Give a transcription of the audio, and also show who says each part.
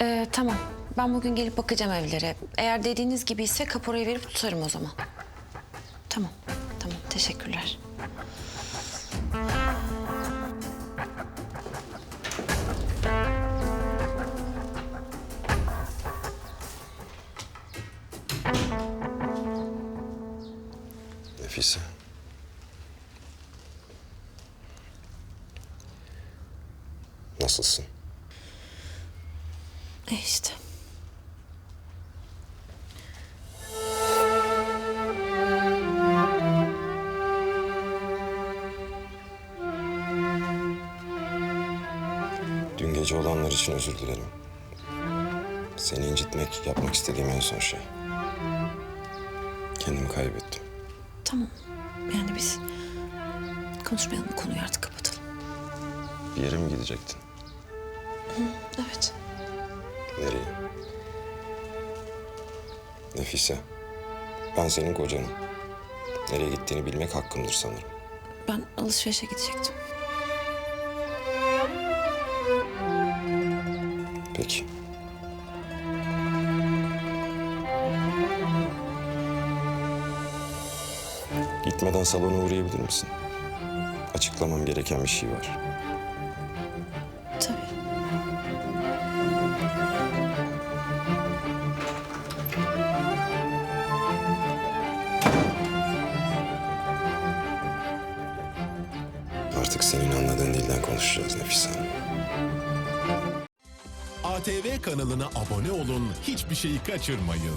Speaker 1: Ee, tamam. Ben bugün gelip bakacağım evlere. Eğer dediğiniz gibi ise kaporayı verip tutarım o zaman. Tamam. Tamam. Teşekkürler.
Speaker 2: Nefise. Nasılsın?
Speaker 1: İşte.
Speaker 2: Dün gece olanlar için özür dilerim. Seni incitmek yapmak istediğim en son şey. Kendimi kaybettim.
Speaker 1: Tamam. Yani biz konuşmayalım bu konuyu artık kapatalım.
Speaker 2: Bir yere mi gidecektin?
Speaker 1: Evet.
Speaker 2: Nereye? Nefise. Ben senin kocanım. Nereye gittiğini bilmek hakkımdır sanırım.
Speaker 1: Ben alışverişe gidecektim.
Speaker 2: Peki. Gitmeden salona uğrayabilir misin? Açıklamam gereken bir şey var. Artık senin anladığın dilden konuşacağız Nefise Hanım.
Speaker 3: ATV kanalına abone olun, hiçbir şeyi kaçırmayın.